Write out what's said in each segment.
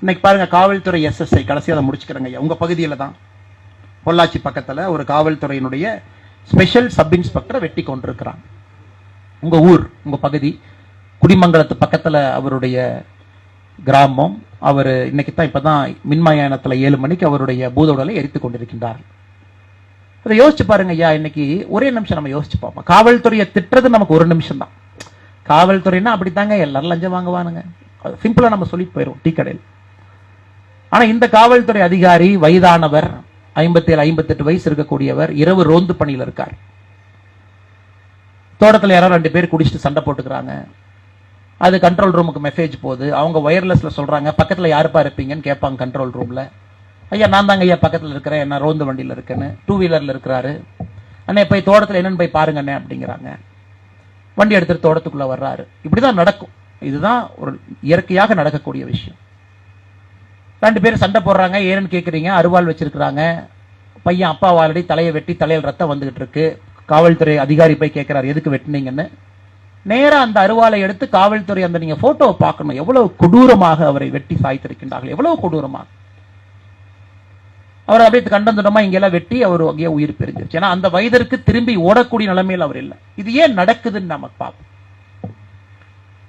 இன்னைக்கு பாருங்க காவல்துறை எஸ்எஸ்ஐ கடைசி அதை முடிச்சுக்கிறேங்க ஐயா. உங்க பகுதியில தான். பொள்ளாச்சி பக்கத்துல ஒரு காவல்துறையினுடைய ஸ்பெஷல் சப் இன்ஸ்பெக்டரை வெட்டி கொண்டிருக்கிறான். உங்க ஊர் உங்க பகுதி குடிமங்கலத்து பக்கத்துல அவருடைய கிராமம் அவர் இன்னைக்கு தான் இப்பதான் மின்மயானத்துல ஏழு மணிக்கு அவருடைய பூதோடலை எரித்து கொண்டிருக்கின்றார். அதை யோசிச்சு பாருங்க ஐயா இன்னைக்கு ஒரே நிமிஷம் நம்ம யோசிச்சு பார்ப்போம். காவல்துறையை திட்டுறது நமக்கு ஒரு நிமிஷம் தான் காவல்துறைன்னா அப்படித்தாங்க எல்லாரும் லஞ்சம் வாங்குவானுங்க. சிம்பிளா நம்ம சொல்லி போயிடும் டீ கடையில். ஆனா இந்த காவல்துறை அதிகாரி வயதானவர் ஐம்பத்தேழு ஐம்பத்தெட்டு வயசு இருக்கக்கூடியவர் இரவு ரோந்து பணியில் இருக்கார். தோட்டத்தில் யாரோ ரெண்டு பேர் குடிச்சிட்டு சண்டை போட்டுக்கிறாங்க. அது கண்ட்ரோல் ரூமுக்கு மெசேஜ் போகுது. அவங்க ஒயர்லெஸ்ல சொல்றாங்க பக்கத்தில் யாருப்பா இருப்பீங்கன்னு கேட்பாங்க கண்ட்ரோல் ரூம்ல ஐயா நான் தாங்க ஐயா பக்கத்தில் இருக்கிறேன். என்ன ரோந்து வண்டியில் இருக்கேன்னு. டூ வீலர்ல இருக்கிறாரு. அண்ணே போய் தோட்டத்தில் என்னன்னு போய் பாருங்கண்ணே அப்படிங்கிறாங்க. வண்டி எடுத்துட்டு தோட்டத்துக்குள்ள வர்றாரு. இப்படிதான் நடக்கும். இதுதான் ஒரு இயற்கையாக நடக்கக்கூடிய விஷயம். ரெண்டு பேரும் சண்டை போடுறாங்க. ஏன்னு கேட்குறீங்க அருவாள் வச்சிருக்கிறாங்க. பையன் அப்பா ஆல்ரெடி தலையை வெட்டி தலையில் ரத்தம் வந்துகிட்டு இருக்கு. காவல்துறை அதிகாரி போய் கேட்குறாரு எதுக்கு வெட்டினீங்கன்னு? நேரா அந்த அருவாளை எடுத்து காவல்துறை அந்த நீங்க ஃபோட்டோவை பார்க்கணும். எவ்வளவு கொடூரமாக அவரை வெட்டி சாய்த்திருக்கின்றார்கள். எவ்வளவு கொடூரமாக. அவர் அப்படியே கண்டந்துடமா இங்கெல்லாம் வெட்டி அவர் அங்கேயே உயிர் பிரிஞ்சிருச்சு ஏன்னா அந்த வயதிற்கு திரும்பி ஓடக்கூடிய நிலைமையில் அவர் இல்லை. இது ஏன் நடக்குதுன்னு நம்ம பார்ப்போம்.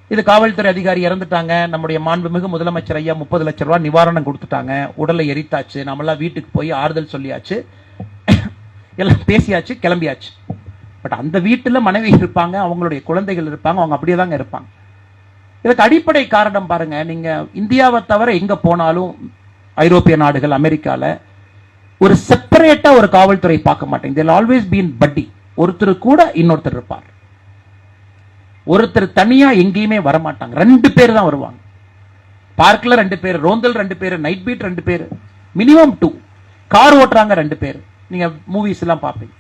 இது காவல்துறை அதிகாரி இறந்துட்டாங்க. நம்முடைய மாண்புமிகு முதலமைச்சர் ஐயா முப்பது லட்சம் ரூபாய் நிவாரணம் கொடுத்துட்டாங்க. உடலை எரித்தாச்சு. நம்மளாம் வீட்டுக்கு போய் ஆறுதல் சொல்லியாச்சு. எல்லாம் பேசியாச்சு கிளம்பியாச்சு. பட் அந்த வீட்டில் மனைவி இருப்பாங்க அவங்களுடைய குழந்தைகள் இருப்பாங்க அவங்க அப்படியே தாங்க இருப்பாங்க. இதுக்கு அடிப்படை காரணம் பாருங்க. நீங்க இந்தியாவை தவிர எங்க போனாலும் ஐரோப்பிய நாடுகள் அமெரிக்கால ஒரு செப்பரேட்டா ஒரு காவல்துறை பார்க்க மாட்டேங்க ஆல்வேஸ் பீன் பட்டி ஒருத்தர் கூட இன்னொருத்தர் இருப்பார். ஒருத்தர் தனியா எங்கேயுமே வரமாட்டாங்க. ரெண்டு பேர் தான் வருவாங்க. பார்க்ல ரெண்டு பேர் ரோந்தல் ரெண்டு பேர் நைட் பீட் ரெண்டு பேர் மினிமம் டூ. கார் ஓட்டுறாங்க ரெண்டு பேர். நீங்க மூவிஸ் எல்லாம் பார்ப்பீங்க.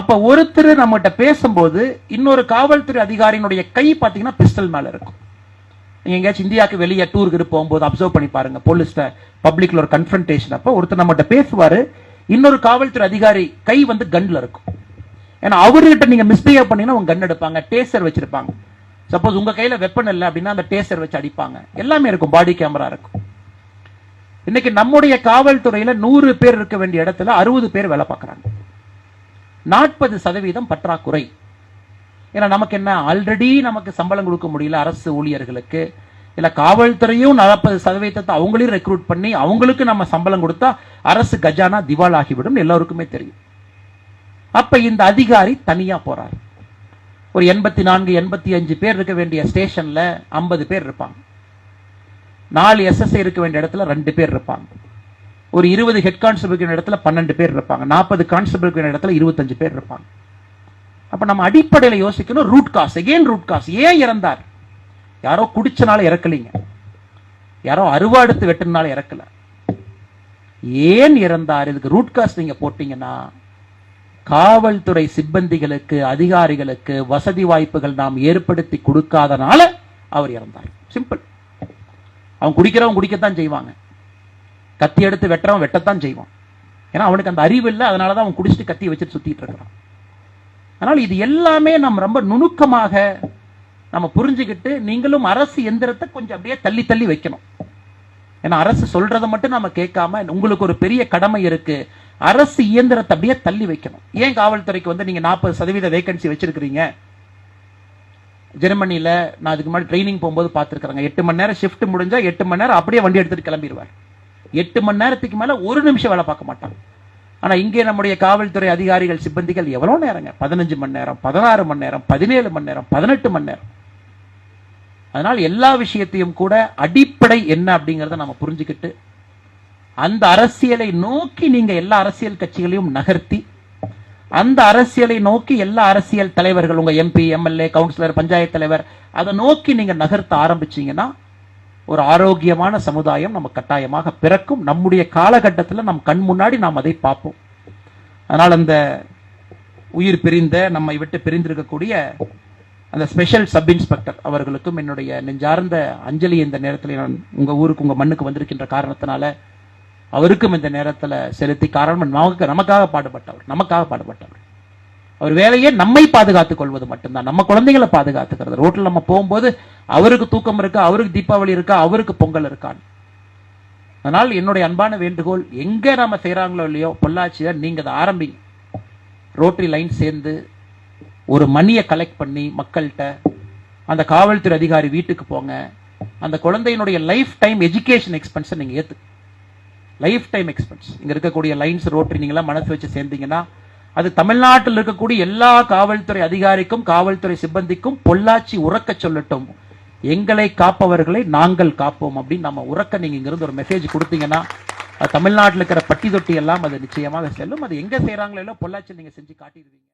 அப்ப ஒருத்தர் நம்மகிட்ட பேசும்போது இன்னொரு காவல்துறை அதிகாரியினுடைய கை பாத்தீங்கன்னா பிஸ்டல் மேல இருக்கும். நீங்க எங்கேயாச்சும் இந்தியாவுக்கு வெளியே டூருக்கு போகும்போது அப்சர்வ் பண்ணி பாருங்க. போலீஸ்ல பப்ளிக்ல ஒரு கன்ஃபரன்டேஷன் அப்ப ஒருத்தர் நம்மகிட்ட பேசுவாரு. இன்னொரு காவல்துறை அதிகாரி கை வந்து கன்ல இருக்கும். ஏன்னா அவர்கிட்ட நீங்க மிஸ்பிஹேவ் பண்ணீங்கன்னா உங்க கன் எடுப்பாங்க டேசர் வச்சிருப்பாங்க. சப்போஸ் உங்க கையில வெப்பன் இல்லை அப்படின்னா அந்த டேசர் வச்சு அடிப்பாங்க. எல்லாமே இருக்கும் பாடி கேமரா இருக்கும். இன்னைக்கு நம்முடைய காவல்துறையில நூறு பேர் இருக்க வேண்டிய இடத்துல அறுபது பேர் வேலை பார்க்குறாங்க. நாற்பது சதவீதம் பற்றாக்குறை. ஏன்னா நமக்கு என்ன ஆல்ரெடி நமக்கு சம்பளம் கொடுக்க முடியல அரசு ஊழியர்களுக்கு. இல்ல காவல்துறையும் நாற்பது சதவீதத்தை அவங்களையும் ரெக்ரூட் பண்ணி அவங்களுக்கு நம்ம சம்பளம் கொடுத்தா அரசு கஜானா திவால் ஆகிவிடும் எல்லாருக்குமே தெரியும். அப்ப இந்த அதிகாரி தனியா போறார். ஒரு எண்பத்தி நான்கு எண்பத்தி அஞ்சு பேர் இருக்க வேண்டிய ஸ்டேஷன்ல ஐம்பது பேர் இருப்பாங்க. நாலு எஸ்எஸ்ஐ இருக்க வேண்டிய இடத்துல ரெண்டு பேர் இருப்பாங்க. ஒரு இருபது ஹெட் கான்ஸ்டபிள் இடத்துல பன்னெண்டு பேர் இருப்பாங்க. நாற்பது கான்ஸ்டபிள் இடத்துல இருபத்தஞ்சு பேர் இருப்பாங்க. அப்ப நம்ம அடிப்படையில யோசிக்கணும் root cause again root cause ஏன் இறந்தார்? யாரோ குடிச்சனால இறக்கலீங்க. யாரோ அருவாடுத்து வெட்டினால இறக்கல. ஏன் இறந்தார்? இதுக்கு ரூட் காஸ் நீங்க போட்டீங்கன்னா காவல்துறை சிப்பந்திகளுக்கு அதிகாரிகளுக்கு வசதி வாய்ப்புகள் நாம் ஏற்படுத்தி கொடுக்காதனால அவர் இறந்தார். சிம்பிள் அவன் குடிக்கிறவன் குடிக்கத்தான் செய்வாங்க. கத்தி எடுத்து வெட்டுறவன் வெட்டத்தான் செய்வான். ஏன்னா அவனுக்கு அந்த அறிவு இல்லை அதனால தான் அவன் குடிச்சிட்டு கத்தி வச்சுட்டு சுத்திட்டு இருக்கிறான். அதனால இது எல்லாமே நம்ம ரொம்ப நுணுக்கமாக நம்ம புரிஞ்சுக்கிட்டு நீங்களும் அரசு எந்திரத்தை கொஞ்சம் அப்படியே தள்ளி தள்ளி வைக்கணும். ஏன்னா அரசு சொல்றதை மட்டும் நம்ம கேட்காம உங்களுக்கு ஒரு பெரிய கடமை இருக்கு. அரசு இயந்திரத்தை அப்படியே தள்ளி வைக்கணும். ஏன் காவல்துறைக்கு வந்து நீங்க நாற்பது சதவீத வேகன்சி வச்சிருக்கிறீங்க? ஜெர்மனியில நான் அதுக்கு முன்னாடி ட்ரைனிங் போகும்போது பார்த்துருக்குறாங்க. எட்டு மணி நேரம் ஷிஃப்ட் முடிஞ்சா எட்டு மணி நேரம் அப்படியே வண்டி எடுத்துட்டு கிளம்பிடுவார் எட்டு மணி நேரத்துக்கு மேல ஒரு நிமிஷம் வேலை பார்க்க மாட்டாங்க ஆனா இங்கே நம்முடைய காவல்துறை அதிகாரிகள் சிப்பந்திகள் எவ்வளவு நேரங்க? பதினஞ்சு மணி நேரம் பதினாறு மணி நேரம் பதினேழு மணி நேரம் பதினெட்டு மணி நேரம். அதனால் எல்லா விஷயத்தையும் கூட அடிப்படை என்ன அப்படிங்கிறத நம்ம புரிஞ்சுக்கிட்டு அந்த அரசியலை நோக்கி நீங்க எல்லா அரசியல் கட்சிகளையும் நகர்த்தி அந்த அரசியலை நோக்கி எல்லா அரசியல் தலைவர்கள் உங்க எம்பி எம்எல்ஏ கவுன்சிலர் பஞ்சாயத்து தலைவர் அதை நோக்கி நீங்க நகர்த்த ஆரம்பிச்சீங்கன்னா ஒரு ஆரோக்கியமான சமுதாயம் நம்ம கட்டாயமாக பிறக்கும். நம்முடைய காலகட்டத்தில் நம் கண் முன்னாடி நாம் அதை பார்ப்போம். அதனால் அந்த உயிர் பிரிந்த நம்மை விட்டு பிரிந்திருக்கக்கூடிய அந்த ஸ்பெஷல் சப் இன்ஸ்பெக்டர் அவர்களுக்கும் என்னுடைய நெஞ்சார்ந்த அஞ்சலி இந்த நேரத்தில் நான் உங்க ஊருக்கு உங்க மண்ணுக்கு வந்திருக்கின்ற காரணத்தினால அவருக்கும் இந்த நேரத்தில் செலுத்தி காரணம் நமக்கு நமக்காக பாடுபட்டவர். நமக்காக பாடுபட்டவர். அவர் வேலையே நம்மை பாதுகாத்துக் கொள்வது மட்டும்தான். நம்ம குழந்தைகளை பாதுகாத்துக்கிறது. ரோட்டில் நம்ம போகும்போது அவருக்கு தூக்கம் இருக்கா? அவருக்கு தீபாவளி இருக்கா? அவருக்கு பொங்கல் இருக்கான்னு அதனால் என்னுடைய அன்பான வேண்டுகோள் எங்கே நாம செய்கிறாங்களோ இல்லையோ பொள்ளாச்சியை நீங்கள் அதை ஆரம்பிங்க. ரோட்டரி லைன் சேர்ந்து ஒரு மணியை கலெக்ட் பண்ணி மக்கள்கிட்ட அந்த காவல்துறை அதிகாரி வீட்டுக்கு போங்க. அந்த குழந்தையினுடைய லைஃப் டைம் எஜுகேஷன் எக்ஸ்பென்ஸை நீங்கள் ஏற்று லைஃப் டைம் எக்ஸ்பென்ஸ் இங்கே இருக்கக்கூடிய லைன்ஸ் ரோட்டரி நீங்களாம் மனசு வச்சு சேர்ந்தீங்கன்னா அது தமிழ்நாட்டில் இருக்கக்கூடிய எல்லா காவல்துறை அதிகாரிக்கும் காவல்துறை சிப்பந்திக்கும் பொள்ளாச்சி உறக்க சொல்லட்டும். எங்களை காப்பவர்களை நாங்கள் காப்போம் அப்படின்னு நம்ம உறக்க நீங்க இங்கிருந்து ஒரு மெசேஜ் கொடுத்தீங்கன்னா தமிழ்நாட்டில் இருக்கிற பட்டி தொட்டி எல்லாம் அது நிச்சயமாக செல்லும். அது எங்க செய்கிறாங்களோ பொள்ளாச்சி நீங்க செஞ்சு காட்டிடுவீங்க.